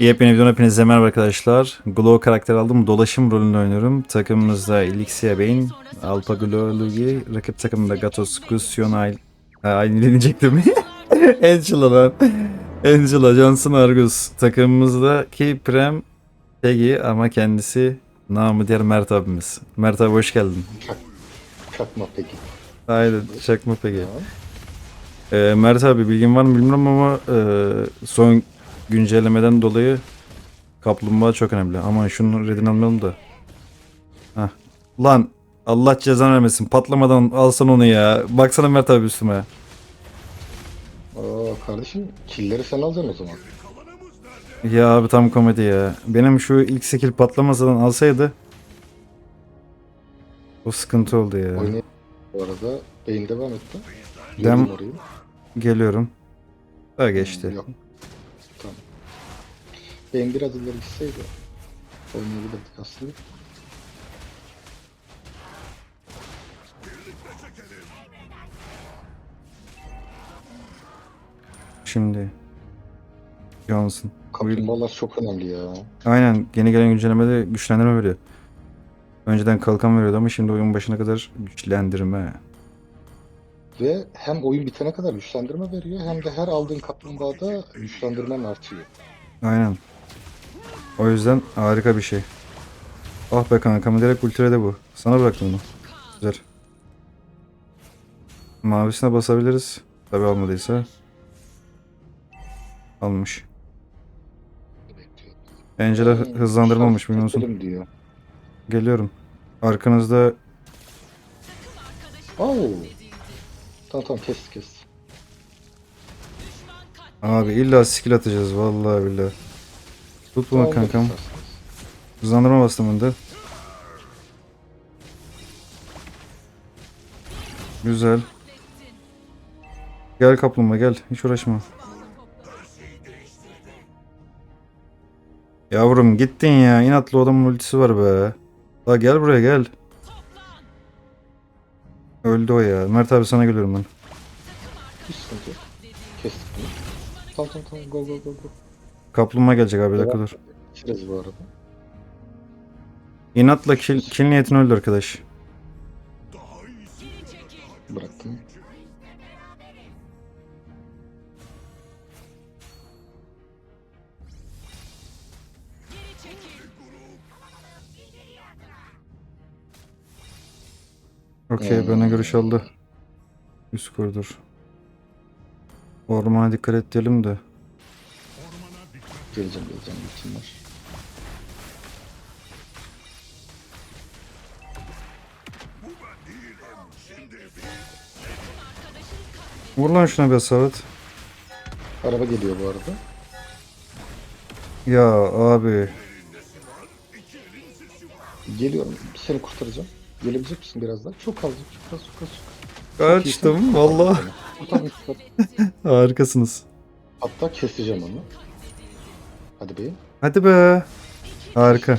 Yepyeni videodan hepinize merhaba arkadaşlar. Glow karakter aldım. Dolaşım rolünü oynuyorum. Takımımızda Elixia Bane, Alpa Glow Lugi, rakip takımda Gatos, Gusion, Ay... Aynı deneyecektim. Angela lan. Angela, Johnson, Argus. Takımımızdaki Prem, Peggy ama kendisi namı diğer Mert abimiz. Mert abi hoş geldin. Çakma peki. Aynen, çakma Peggy. Ee, Mert abi bilgin var mı bilmiyorum ama e, son güncellemeden dolayı kaplumbağa çok önemli. Aman şunun redini almayalım da. Heh. Lan Allah cezanı vermesin. Patlamadan alsan onu ya. Baksana Mert abi üstüme. Aa kardeşim killeri sen alacaksın o zaman. Ya abi tam komedi ya. Benim şu ilk skill patlamadan alsaydı o sıkıntı oldu ya. Oynay bu arada beyin devam etti. Dem-. Geliyorum. Daha geçti. Hmm, Yok. Beyin biraz ileri gitseydi oynayabilirdik aslında. Şimdi. Johnson. Kaplumbağalar çok önemli ya. Aynen yeni gelen güncellemede güçlendirme veriyor. Önceden kalkan veriyordu ama şimdi oyun başına kadar güçlendirme. Ve hem oyun bitene kadar güçlendirme veriyor hem de her aldığın kaplumbağada güçlendirmen artıyor. Aynen. O yüzden harika bir şey. Ah be kankam direkt ultrede bu. Sana bıraktım bunu. Güzel. Mavisine basabiliriz. Tabi almadıysa. Almış. Angela hı- hızlandırmamış biliyor musun? Diyor. Geliyorum. Arkanızda Oo. Tamam tamam kes kes. abi illa skill atacağız vallahi billahi. Tut bunu kankam. Hızlandırma bastım bunda. Güzel. Gel kaplumbağa gel. Hiç uğraşma. Yavrum gittin ya. İnatlı adamın ultisi var be. La gel buraya gel. Öldü o ya. Mert abi sana geliyorum ben. Hiç sıkıntı yok. Kestik bunu. Tamam tamam tamam go go go go. Kaplumbağa gelecek abi dakika dur. Bitiririz bu arada. İnatla kill, kill niyetini öldü arkadaş. Bıraktım. Okey Hmm. bana görüş aldı. Üst koridor. Ormana dikkat et diyelim de. Geleceğim geleceğim bütün var. Vur lan şuna bir hasarət. Araba geliyor bu arada. Ya abi. Geliyorum. Seni kurtaracağım. Gelebilecek misin biraz daha? Çok az, çok az, çok az. Kaçtım valla. Harikasınız. Hatta keseceğim onu. Hadi beyim. Hadi be. Harika.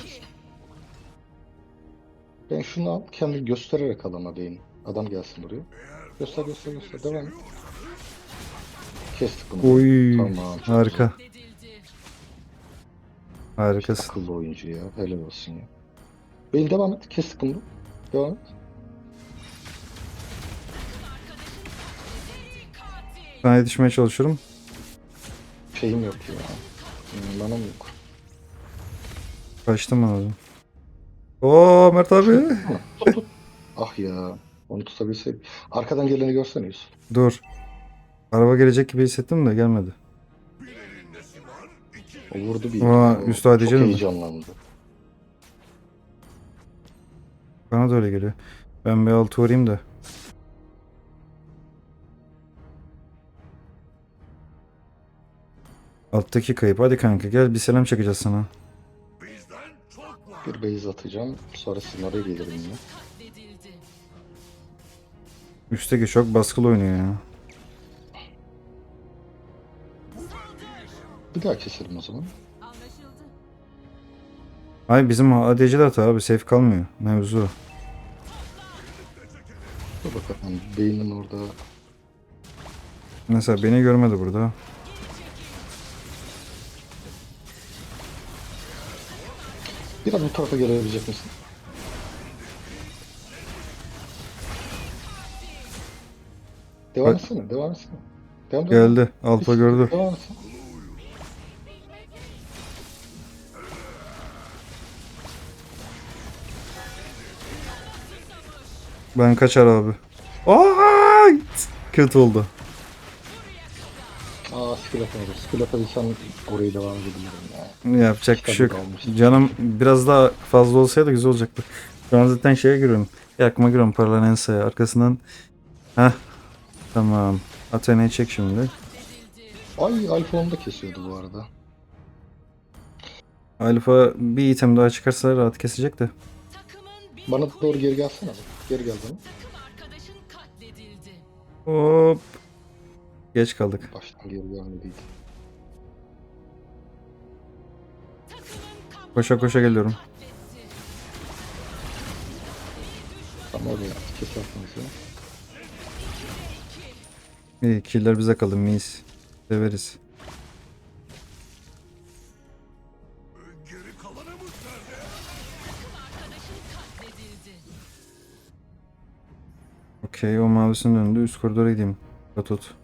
Ben şunu al, kendini göstererek al ama beyim. Adam gelsin buraya. Göster, göster, göster. Devam et. Kestik bunu. Oy. Tamam, çok Harika. Harikasın. Akıllı oyuncu ya. Helal olsun ya. Beyim devam et. Kestik bunu. Devam et. Ben yetişmeye çalışıyorum. Şeyim yok ya. Hmm, Manam yok. Kaçtım abi. Oo Mert abi. Ah ya. Onu tutabilseydim. Arkadan geleni görsene Yusuf. Dur. Araba gelecek gibi hissettim de gelmedi. O vurdu bir. Aa, O ADC Çok mi? heyecanlandı. Bana da öyle geliyor. Ben bir altı uğrayayım da. Alttaki kayıp. Hadi kanka gel bir selam çekeceğiz sana. Bir base atacağım. Sonra oraya gelirim yine. Üstteki çok baskılı oynuyor ya. Bir daha keselim o zaman. Ay bizim ADC de hata abi safe kalmıyor. Mevzu. Dur bakalım. Beynin orada Mesela beni görmedi burada. Biraz bu tarafa gelebilecek misin? Devam Bak. etsene, devam etsene. Devam, devam. Geldi. Alfa gördü. Devam etsene. Ben kaçar abi. Ay! Kötü oldu. Skill atabilsem orayı devam edebilirim ya. Yapacak bir şey yok. Canım biraz daha fazla olsaydı güzel olacaktı. Şu an zaten şeye giriyorum. Yakma giriyorum Parlanensa'ya. Arkasından Heh. Tamam. Athena'yı çek şimdi. Ay Alfa onu da kesiyordu bu arada. Alfa bir item daha çıkarsa rahat kesecek de. Bana doğru geri gelsene. Geri gel bana. Hop. Geç kaldık. Baştan geri gelmediydi. Koşa koşa geliyorum. Tamam oraya kesersiniz ya. İyi killer bize kaldı mis. Severiz. Okey o mavisinin önünde üst koridora gideyim. Katot.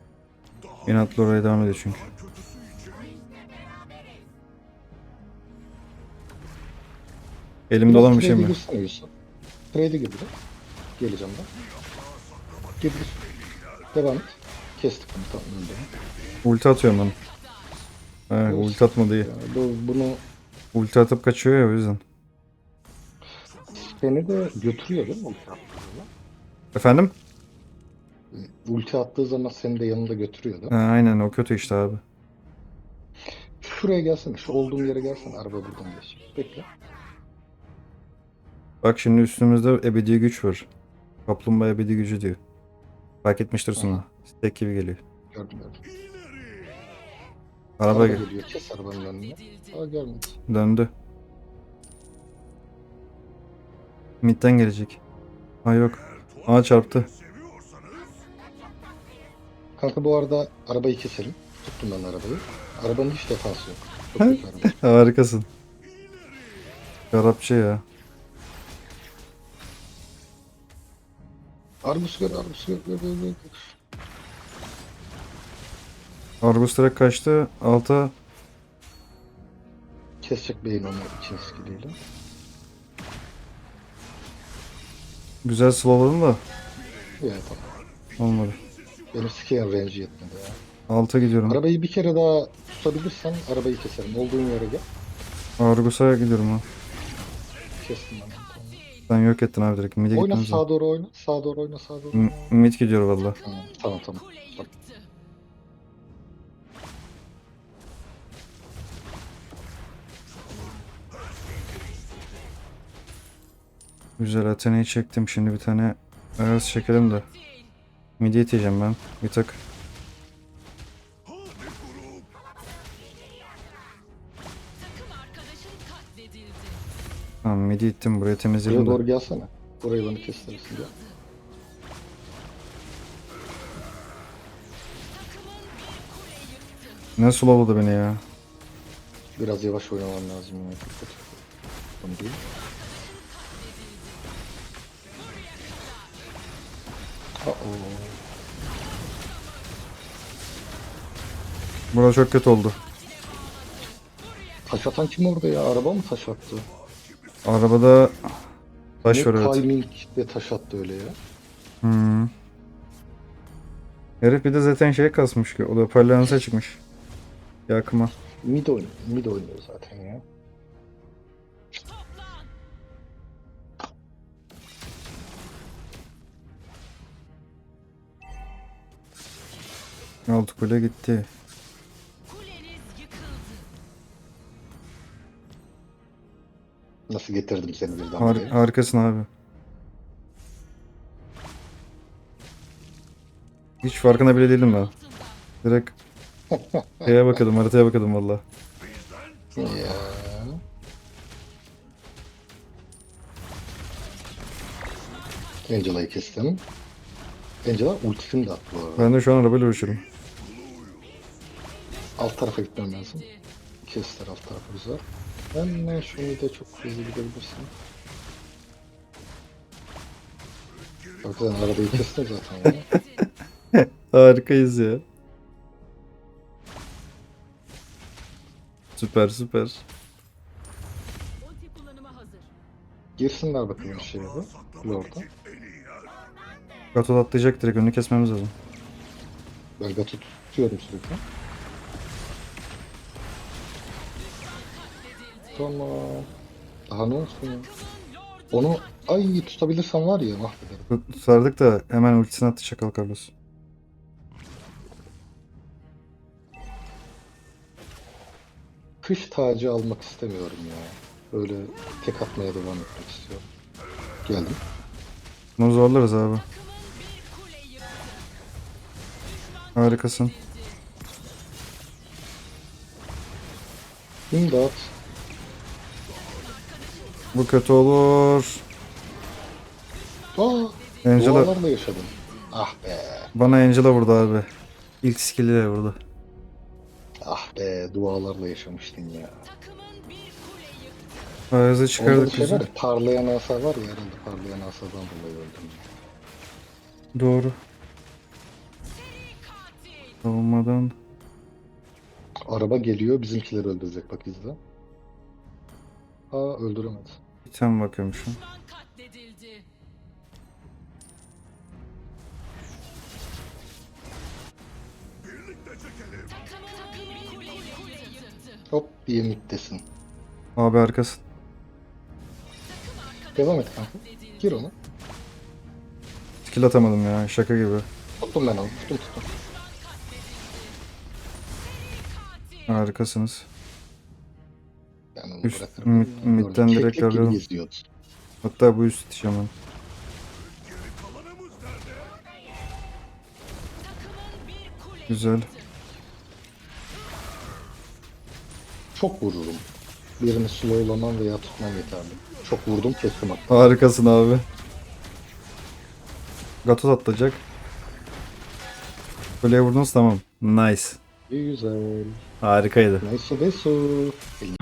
İnatlı oraya devam ediyor çünkü. Elimde olan bir şey mi? Trade'e girsene Yusuf. Trade'e gir biraz. Geleceğim ben. Gir gir. Devam et. Kestik bunu tamam. Ulti atıyorum ben. He, ulti atmadı iyi. Bu, bunu Ulti atıp kaçıyor ya o yüzden. seni de götürüyor değil mi ulti? Efendim? Ulti attığı zaman seni de yanında götürüyor değil Ha, aynen o kötü işte abi. Şuraya gelsene. Şu olduğum yere gelsene. Araba buradan geçecek. Bekle. Bak şimdi üstümüzde ebedi güç var. Kaplumbağa ebedi gücü diyor. Fark etmiştir sonra. Stack gibi geliyor. Gördüm gördüm. Araba Araba gel- geliyor. Kes arabanın önüne. Aa gelmedi. döndü. Mid'den gelecek. Ha yok. Aa çarptı. Kanka bu arada arabayı keselim. Tuttum ben arabayı. Arabanın hiç defansı yok. Çok kötü araba. Harikasın. Arapça ya. Argus gör, Argus gör, gör, gör, gör. Argus direkt kaçtı. Alta Kesecek beyin onu için skilliyle. güzel slowladım da Evet olmadı. Benim skill range yetmedi ya. Alta gidiyorum. Arabayı bir kere daha tutabilirsen arabayı keserim. Olduğun yere gel. Argus'a gidiyorum ha. Kestim ben. Tamam. Sen yok ettin abi direkt. Mid'e Oyna gitmemiz sağa doğru oyna. Sağa doğru oyna sağa doğru. Oyna. Mid gidiyor valla. Tamam tamam. tamam. Bak. Güzel Athena'yı çektim. Şimdi bir tane Ayaz çekelim de. Mid'e iteceğim ben. Bir tık. Tamam mid'i ittim. Buraya Buraya temizledim doğru de. gelsene. Burayı bana kule yıktı. Ne slowladı beni ya. Biraz yavaş oynaman lazım ya. Dikkat. Bunu değil. Aa, Burası çok kötü oldu. taş atan kim orada ya? Araba mı taş attı? Arabada taş ne var evet. timing de taş attı öyle ya. Hmm. Herif bir de zaten şey kasmış ki. O da parlansa çıkmış. Yakıma. Mid oynuyor. Mid oynuyor zaten ya. Altı kule gitti. Nasıl getirdim seni birden Har buraya? harikasın abi. Hiç farkına bile değilim ben. Direkt şeye bakıyordum, haritaya bakıyordum valla. Ya. Angela'yı kestim. Angela ultisini de attı bu arada. Ben de şu an arabayla uğraşıyorum. Alt tarafa gitmem lazım. Kestiler alt tarafı güzel. Hemen şunu da çok hızlı gidebilirsin. Bak sen arabayı kestin zaten ya. Harikayız ya. Süper süper. Ulti kullanıma hazır. Girsinler bakalım şeye bu. Lord'a. Gatot atlayacak direkt önünü kesmemiz lazım. Ben Gat'ı tutuyorum sürekli. Tamam. Daha ne olsun ya? Onu ay tutabilirsem var ya mahvederim. Sardık da hemen ultisini attı Çakal Carlos. Kış tacı almak istemiyorum ya. Böyle tek atmaya devam etmek istiyorum. Geldim. Bunu zorlarız abi. Harikasın. İmdat. Bu kötü olur. Aa, Angela dualarla yaşadım. Ah be. bana Angela vurdu abi. İlk skill'iyle vurdu. Ah be dualarla yaşamıştın ya. Orada çıkardık şey var ya, parlayan asa var ya herhalde parlayan asadan dolayı öldüm. Doğru. Savunmadan. Araba geliyor bizimkileri öldürecek bak izle. Aa öldüremedi. Bir kule yıktı. Hop bir middesin. Abi arkasın. Devam et kanka. Gir onu. Skill atamadım ya şaka gibi. Tuttum ben onu. Tuttum tuttum. Harikasınız. Onu Üst- bırakırım. mid- midden direkt gibi alıyorum. Hatta bu üst kule Güzel. Çok vururum. Birini slowlamam veya tutmam yeterli. Çok vurdum kestim hatta. Harikasın abi. Gatot atlayacak. Kuleye vurdunuz tamam. Nice. Güzel. Harikaydı. Besu. Eline